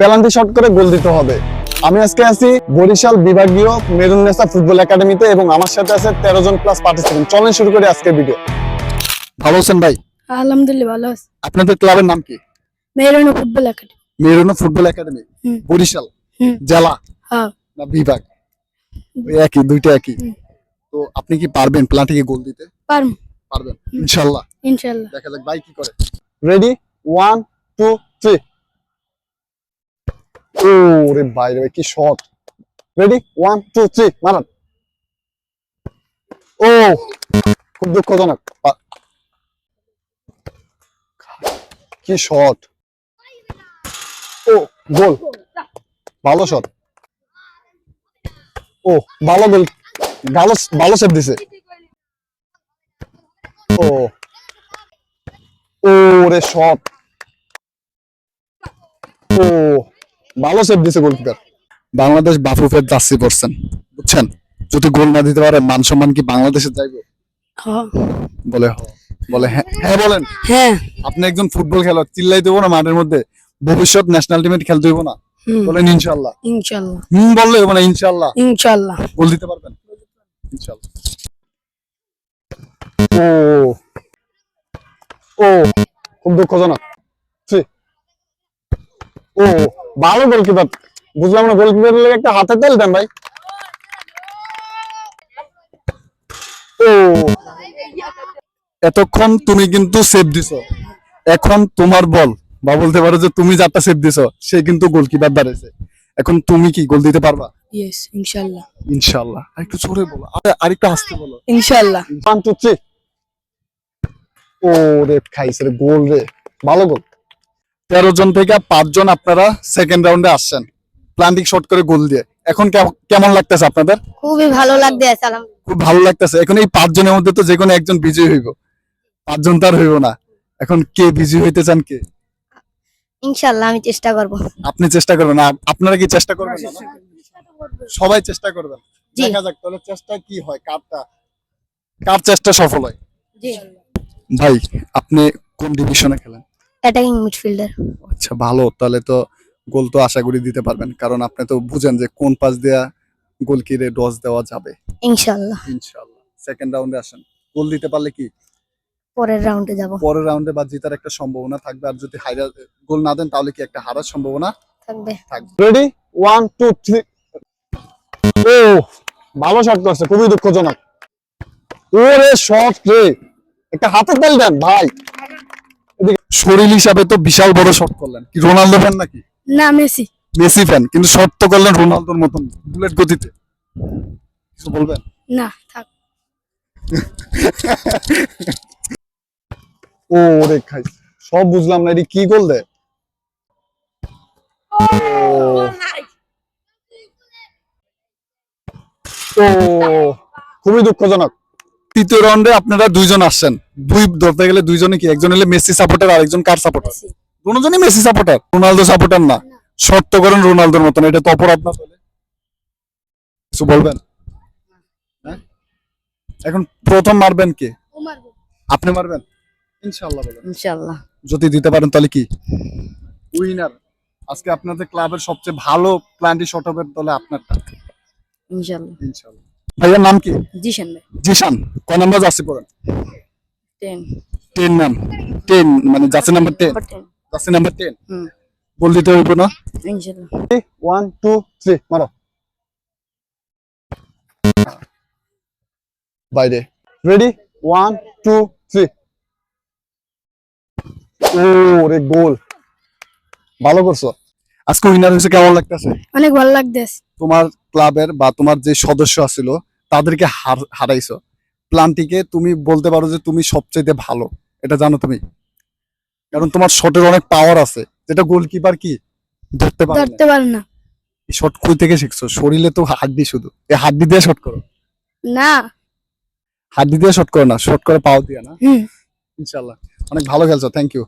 Penalty shot করে গোল দিতে হবে। আমি আজকে আছি বরিশাল বিভাগীয় মেরুন্নেসা ফুটবল একাডেমিতে এবং আমার সাথে আছে তেরো জন প্লাস পার্টিসিপেন্ট চলেন শুরু করি আজকে ভিডিও ভালো আছেন ভাই? আলহামদুলিল্লাহ ভালো আছে। আপনাদের ক্লাবের নাম কি? Meruna football academy. Meruna football academy? Barishal. জেলা? হ্যাঁ। না বিভাগ? একই দুইটা একই। তো আপনি কি পারবেন প্লান্টিকে গোল দিতে? পারম পারবেন। ইনশাআল্লাহ ইনশাল্লাহ। দেখা যাক ভাই কি করে। রেডি ওয়ান টু থ্রি ও রে ভাই রে কি shot? Ready one two three মারান। ও, খুব দুঃখজনক। কি শট? ও, গোল। ভালো শট। ও, ভালো গোল। ভালো ভালো সেভ দিছে। ও ও রে শট। ও ভালো সেভ দিছে গোলকিপার বাংলাদেশ বাফুফের জার্সি পরছেন বুঝছেন? যদি গোল না দিতে পারে মান সম্মান কি বাংলাদেশে যাইবে? বলে বলে হ্যাঁ হ্যাঁ বলেন। হ্যাঁ। আপনি একজন ফুটবল খেলোয়াড় চিল্লাই দেবো না মাঠের মধ্যে? ভবিষ্যৎ ন্যাশনাল টিমে খেলতে হইব না? বলেন ইনশাল্লাহ ইনশাল্লাহ হুম বললে হইব না ইনশাল্লাহ ইনশাল্লাহ গোল দিতে পারবেন? ইনশাল্লাহ ও ও খুব দুঃখজনক। ও ভালো গোলকিপার বুঝলাম না গোলকিপারের লেগে একটা হাতে তেল দেন ভাই। ও। এতক্ষণ তুমি কিন্তু সেভ দিছো। এখন তোমার বল। বা বলতে পারো যে তুমি যারটা সেভ দিছো সে কিন্তু গোলকিপার দাঁড়িয়েছে এখন তুমি কি গোল দিতে পারবা? ইয়েস ইনশাল্লাহ ইনশাআল্লাহ। আরেকটু জোরে বলো। আরে- আরেকটু আসতে বলো। ইনশাল্লাহ ওয়ান টু থ্রি ও রে খাইছে রে গোল রে। ভালো গোল তেরো জন থেকে পাঁচজন আপনারা সেকেন্ড রাউন্ডে আসছেন। প্লান্টিক শট করে গোল দিয়ে। এখন কেম- কেমন লাগতেছে আপনাদের? খুবই ভালো সালাম খুব ভালো লাগতেছে। এখন এই পাঁচজনের মধ্যে তো যে কোনো একজন বিজয়ী হইব। পাঁচজন তো আর হইব না। এখন কে বিজয়ী হইতে চান কে? ইনশাল্লাহ আমি চেষ্টা করব। আপনি চেষ্টা করবেন। আপনারা কি চেষ্টা করবেন? সবাই চেষ্টা করবেন। দেখা যাক তাহলে চেষ্টা কি হয় কারটা কার চেষ্টা সফল হয়? জি। ভাই আপনি কোন ডিভিশনে খেলেন? অ্যাটাকিং মিডফিল্ডার আচ্ছা ভালো। তাহলে তো গোল তো আশা করি দিতে পারবেন। কারণ আপনি তো বুঝেন যে কোন পাস দেয়া গোল কিরে ডস দেওয়া যাবে। ইনশাল্লাহ ইনশাআল্লাহ। সেকেন্ড রাউন্ডে আসেন। গোল দিতে পারলে কি? পরের রাউন্ডে যাব। পরের রাউন্ডে বা জেতার একটা সম্ভাবনা থাকবে। আর যদি হাইরা গোল না দেন তাহলে কি একটা হারার সম্ভাবনা থাকবে। থাকবে। রেডি ওয়ান টু থ্রি ও ভালো শট করছে। খুবই দুঃখজনক। ওরে শট রে। একটা হাতে তেল দেন ভাই। শরীর হিসাবে তো বিশাল বড় শট করলেন। কি রোনালদো ফ্যান নাকি? না মেসি। মেসি ফ্যান কিন্তু শট তো করলেন রোনালদোর মতন বুলেট গতিতে। কিছু বলবেন? না থাক। ও রে খাই সব বুঝলাম না এটি কি গোল দেয় ও খুবই দুঃখজনক। তৃতীয় রাউন্ডে আপনারা দুইজন আসছেন। দুই ধরতে গেলে দুইজনে কি? একজন হলে মেসি সাপোর্টার আর একজন কার সাপোর্টার দুজনই মেসি সাপোর্টার রোনালদো সাপোর্টার না। শর্ত করেন রোনালদোর মতন। এটা তো অপরাধ না। কিছু বলবেন? হ্যাঁ? এখন প্রথম মারবেন কে? আপনি মারবেন? ইনশাআল্লাহ বলেন। ইনশাল্লাহ যদি দিতে পারেন তাহলে কি? উইনার আজকে আপনাদের ক্লাবের সবচেয়ে ভালো প্ল্যান্টি শট হবে তাহলে আপনারটা। ইনশাল্লাহ ইনশাআল্লাহ। ভাইয়ার নাম কি? জিশান ভাই। জিশান কয় নাম্বার জার্সি টেন টেন নাম। টেন মানে jersey number ten jersey number ten ball দিতে হইব না? ইনশাল্লাহ। ওয়ান টু থ্রি মারো। বাইরে। রেডি ওয়ান টু থ্রি ও রে গোল। ভালো করছ। আজকে উইনার হয়েছে কেমন লাগতেছে? অনেক ভালো লাগতেছে। তোমার ক্লাবের বা তোমার যে সদস্য আছিল তাদেরকে হার- হারাইছো। প্লান্টিকে তুমি বলতে পারো যে তুমি সবচেয়ে ভালো। এটা জানো তুমি? কারণ তোমার শটের অনেক পাওয়ার আছে। যেটা গোলকিপার কি? ধরতে পারে না। ধরতে পারে না। শট কই থেকে শিখছো? শরীরে তো হাড্ডি শুধু। এই হাড্ডি দিয়ে শট করো। না। হাড্ডি দিয়ে শট করো না। শট করে পাও দিয়ে না। হুম। ইনশাল্লাহ অনেক ভালো খেলছো। Thank you